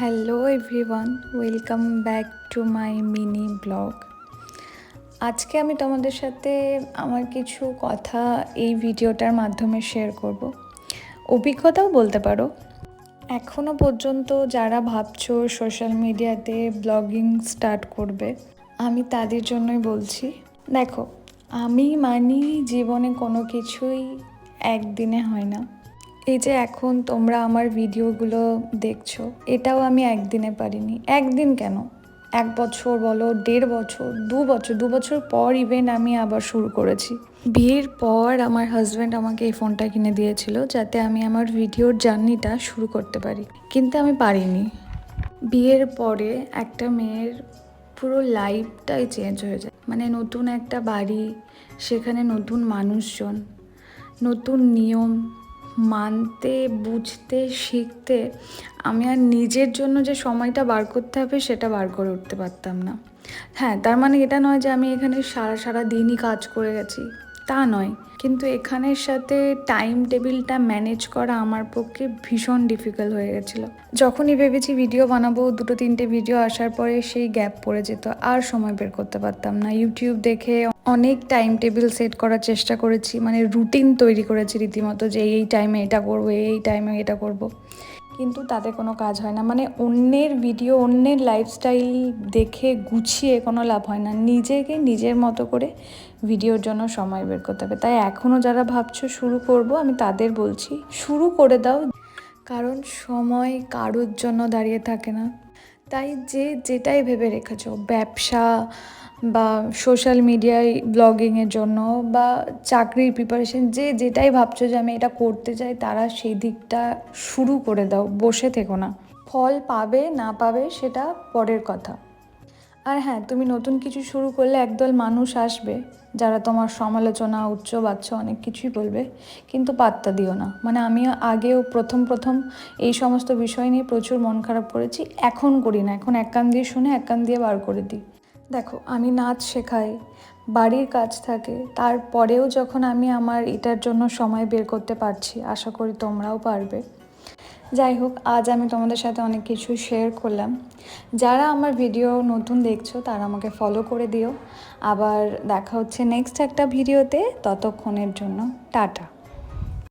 Hello everyone welcome back to my mini blog আজকে আমি তোমাদের সাথে আমার কিছু কথা এই ভিডিওটার মাধ্যমে শেয়ার করব। অভিজ্ঞতাও বলতে পারো। এখনও পর্যন্ত যারা ভাবছ সোশ্যাল মিডিয়াতে ব্লগিং স্টার্ট করবে, আমি তাদের জন্যই বলছি, দেখো, আমি মানি জীবনে কোনো কিছুই একদিনে হয় না। এই যে এখন তোমরা আমার ভিডিওগুলো দেখছ, এটাও আমি একদিনে পারিনি। একদিন কেন? এক বছর বলো, দেড় বছর, দু বছর দু বছর পর ইভেন আমি আবার শুরু করেছি। বিয়ের পর আমার হাজব্যান্ড আমাকে এই ফোনটা কিনে দিয়েছিল যাতে আমি আমার ভিডিওর জার্নিটা শুরু করতে পারি। কিন্তু আমি পারিনি। বিয়ের পরে একটা মেয়ের পুরো লাইফটাই চেঞ্জ হয়ে যায়। মানে নতুন একটা বাড়ি, সেখানে নতুন মানুষজন, নতুন নিয়ম মানতে, বুঝতে, শিখতে আমি আর নিজের জন্য যে সময়টা বার করতে হবে সেটা বার করে উঠতে পারতাম না। হ্যাঁ তার মানে এটা নয় যে আমি এখানে সারা সারা দিনই কাজ করে গেছি। তা নয়। কিন্তু এখানের সাথে টাইম টেবিলটা ম্যানেজ করা আমার পক্ষে ভীষণ ডিফিকাল্ট হয়ে গেছিল। যখনই ভেবেছি ভিডিও বানাবো, দুটো তিনটে ভিডিও আসার পরে সেই গ্যাপ পড়ে যেত। আর সময় বের করতে পারতাম না। ইউটিউব দেখে অনেক টাইম টেবিল সেট করার চেষ্টা করেছি। মানে রুটিন তৈরি করেছি রীতিমতো যে এই টাইমে এটা করব, এই টাইমে এটা করব। কিন্তু তাতে কোনো কাজ হয় না। মানে অন্যের ভিডিও অন্যের লাইফস্টাইল দেখে গুছিয়ে কোনো লাভ হয় না। নিজেকে নিজের মতো করে ভিডিওর জন্য সময় বের করতে হবে। তাই এখনও যারা ভাবছ শুরু করব, আমি তাদের বলছি, শুরু করে দাও। কারণ সময় কারোর জন্য দাঁড়িয়ে থাকে না। তাই যে যেটাই ভেবে রেখেছো, ব্যবসা বা সোশ্যাল মিডিয়ায় ব্লগিংয়ের জন্য বা চাকরির প্রিপারেশন যে যেটাই ভাবছ যে আমি এটা করতে চাই, তারা সেই দিকটা শুরু করে দাও, বসে থেকো না। ফল পাবে, না পাবে, সেটা পরের কথা। আর হ্যাঁ তুমি নতুন কিছু শুরু করলে একদল মানুষ আসবে, যারা তোমার সমালোচনা উচ্চ বাচ্চা অনেক কিছুই বলবে, কিন্তু পাত্তা দিও না। মানে আমি আগেও প্রথম প্রথম এই সমস্ত বিষয় নিয়ে প্রচুর মন খারাপ করেছি, এখন করি না। এখন এক কান দিয়ে শুনে এক কান দিয়ে বার করে দিই। দেখো, আমি নাচ শেখাই, বাড়ির কাজ থাকে, তারপরেও যখন আমি আমার এটার জন্য সময় বের করতে পারছি, আশা করি তোমরাও পারবে। যাই হোক, আজ আমি তোমাদের সাথে অনেক কিছু শেয়ার করলাম। যারা আমার ভিডিও নতুন দেখছ, তারা আমাকে ফলো করে দিও। আবার দেখা হচ্ছে নেক্সট একটা ভিডিওতে ততক্ষণের জন্য, টাটা।